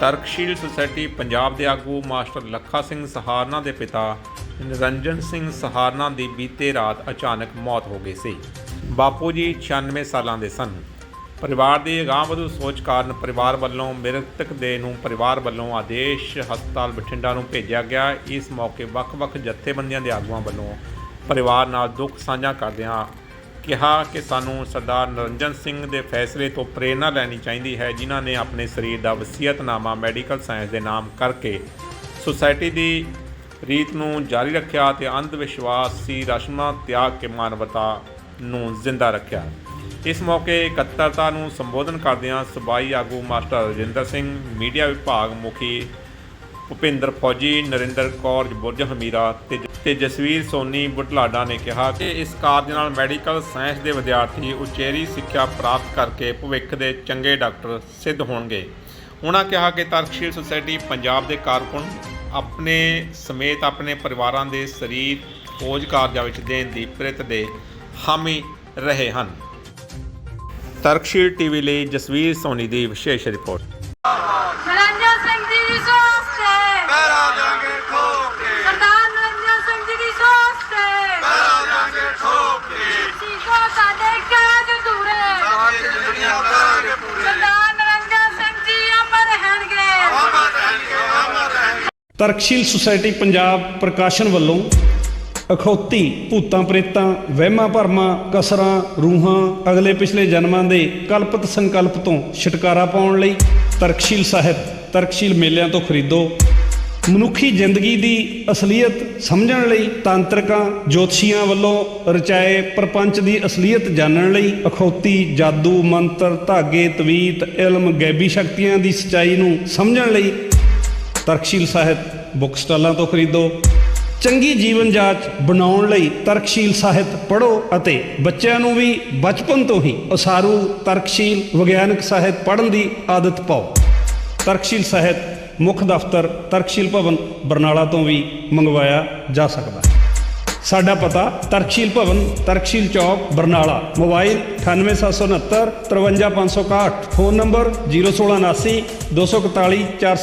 ਤਰਕਸ਼ੀਲ ਸੁਸਾਇਟੀ ਪੰਜਾਬ ਦੇ ਆਗੂ ਮਾਸਟਰ ਲੱਖਾ ਸਿੰਘ ਸਹਾਰਨਾ ਦੇ ਪਿਤਾ ਨਿਰੰਜਨ ਸਿੰਘ ਸਹਾਰਨਾ ਦੀ ਬੀਤੇ ਰਾਤ ਅਚਾਨਕ ਮੌਤ ਹੋ ਗਈ ਸੀ। ਬਾਪੂ ਜੀ 96 ਸਾਲਾਂ ਦੇ ਸਨ। ਪਰਿਵਾਰ ਦੀ ਅਗਾਂਹਵਧੂ ਸੋਚ ਕਾਰਨ ਪਰਿਵਾਰ ਵੱਲੋਂ ਮ੍ਰਿਤਕ ਦੇ ਨੂੰ ਪਰਿਵਾਰ ਵੱਲੋਂ ਆਦੇਸ਼ ਹਸਪਤਾਲ ਬਠਿੰਡਾ ਨੂੰ ਭੇਜਿਆ ਗਿਆ। ਇਸ ਮੌਕੇ ਵੱਖ-ਵੱਖ ਜਥੇਬੰਦੀਆਂ ਦੇ ਆਗੂਆਂ ਵੱਲੋਂ ਪਰਿਵਾਰ ਨਾਲ ਦੁੱਖ ਸਾਂਝਾ ਕਰਦਿਆਂ ਕਿਹਾ ਕਿ ਸਾਨੂੰ ਸਰਦਾਰ ਨਰਿੰਜਨ ਸਿੰਘ ਦੇ ਫੈਸਲੇ ਤੋਂ ਪ੍ਰੇਰਣਾ ਲੈਣੀ ਚਾਹੀਦੀ ਹੈ, ਜਿਨ੍ਹਾਂ ਨੇ ਆਪਣੇ ਸਰੀਰ ਦਾ ਵਸੀਅਤਨਾਮਾ ਮੈਡੀਕਲ ਸਾਇੰਸ ਦੇ ਨਾਮ ਕਰਕੇ ਸੁਸਾਇਟੀ ਦੀ ਰੀਤ ਨੂੰ ਜਾਰੀ ਰੱਖਿਆ ਤੇ ਅੰਧ ਵਿਸ਼ਵਾਸੀ ਰਸਮਾਂ ਤਿਆਗ ਕੇ ਮਾਨਵਤਾ ਨੂੰ ਜ਼ਿੰਦਾ ਰੱਖਿਆ। ਇਸ ਮੌਕੇ ਇਕੱਤਰਤਾ ਨੂੰ ਸੰਬੋਧਨ ਕਰਦਿਆਂ ਸਬਾਈ ਆਗੂ ਮਾਸਟਰ ਰਜਿੰਦਰ ਸਿੰਘ, ਮੀਡੀਆ ਵਿਭਾਗ ਮੁਖੀ ਭੁਪਿੰਦਰ ਫੌਜੀ, ਨਰਿੰਦਰ ਕੌਰ, ਬੁਰਜ ਹਮੀਰਾ ਤੇ ਤੇ ਜਸਵੀਰ ਸੋਨੀ ਬੁਟਲਾਡਾ ਨੇ ਕਿਹਾ ਕਿ ਇਸ ਕਾਰਜ ਨਾਲ ਮੈਡੀਕਲ ਸਾਇੰਸ ਦੇ ਵਿਦਿਆਰਥੀ ਉਚੇਰੀ ਸਿੱਖਿਆ ਪ੍ਰਾਪਤ ਕਰਕੇ ਭਵਿੱਖ ਦੇ ਚੰਗੇ ਡਾਕਟਰ ਸਿੱਧ ਹੋਣਗੇ। ਉਹਨਾਂ ਕਿਹਾ ਕਿ ਤਰਕਸ਼ੀਲ ਸੁਸਾਇਟੀ ਪੰਜਾਬ ਦੇ ਕਾਰਕੁਨ ਆਪਣੇ ਸਮੇਤ ਆਪਣੇ ਪਰਿਵਾਰਾਂ ਦੇ ਸਰੀਰ, ਖੋਜ ਕਾਰਜਾਂ ਵਿੱਚ ਦੇਣ ਦੀ ਪ੍ਰੇਤ ਦੇ ਹਾਮੀ ਰਹੇ ਹਨ। ਤਰਕਸ਼ੀਲ ਟੀਵੀ ਲਈ ਜਸਵੀਰ ਸੋਨੀ ਦੀ ਵਿਸ਼ੇਸ਼ ਰਿਪੋਰਟ। ਨਰਿੰਦਰ ਸਿੰਘ ਜੀ ਦੀ ਤਰਕਸ਼ੀਲ ਸੁਸਾਇਟੀ ਪੰਜਾਬ ਪ੍ਰਕਾਸ਼ਨ ਵੱਲੋਂ ਅਖੌਤੀ ਭੂਤਾਂ ਪ੍ਰੇਤਾਂ, ਵਹਿਮਾਂ ਭਰਮਾਂ, ਕਸਰਾਂ, ਰੂਹਾਂ, ਅਗਲੇ ਪਿਛਲੇ ਜਨਮਾਂ ਦੇ ਕਲਪਤ ਸੰਕਲਪ ਤੋਂ ਛੁਟਕਾਰਾ ਪਾਉਣ ਲਈ ਤਰਕਸ਼ੀਲ ਸਾਹਿਤ ਤਰਕਸ਼ੀਲ ਮੇਲਿਆਂ ਤੋਂ ਖਰੀਦੋ। ਮਨੁੱਖੀ ਜ਼ਿੰਦਗੀ ਦੀ ਅਸਲੀਅਤ ਸਮਝਣ ਲਈ ਤਾਂਤਰਿਕਾਂ, ਜੋਤਸ਼ੀਆਂ ਵੱਲੋਂ ਰਚਾਏ ਪ੍ਰਪੰਚ ਦੀ ਅਸਲੀਅਤ ਜਾਣਨ ਲਈ ਅਖੌਤੀ ਜਾਦੂ ਮੰਤਰ, ਧਾਗੇ, ਤਵੀਤ, ਇਲਮ, ਗੈਬੀ ਸ਼ਕਤੀਆਂ ਦੀ ਸਚਾਈ ਨੂੰ ਸਮਝਣ ਲਈ ਤਰਕਸ਼ੀਲ ਸਾਹਿਤ ਬੁੱਕ ਸਟਾਲਾਂ ਤੋਂ ਖਰੀਦੋ। ਚੰਗੀ ਜੀਵਨ ਜਾਂਚ ਬਣਾਉਣ ਲਈ ਤਰਕਸ਼ੀਲ ਸਾਹਿਤ ਪੜ੍ਹੋ ਅਤੇ ਬੱਚਿਆਂ ਨੂੰ ਵੀ ਬਚਪਨ ਤੋਂ ਹੀ ਉਸਾਰੂ ਤਰਕਸ਼ੀਲ ਵਿਗਿਆਨਕ ਸਾਹਿਤ ਪੜ੍ਹਨ ਦੀ ਆਦਤ ਪਾਓ। ਤਰਕਸ਼ੀਲ ਸਾਹਿਤ ਮੁੱਖ ਦਫ਼ਤਰ ਤਰਕਸ਼ੀਲ ਭਵਨ ਬਰਨਾਲਾ ਤੋਂ ਵੀ ਮੰਗਵਾਇਆ ਜਾ ਸਕਦਾ ਹੈ। ਸਾਡਾ ਪਤਾ, Tarksheel Bhawan, Tarksheel Chowk, Barnala. Mobile 98769 53561 phone number 0179 241 400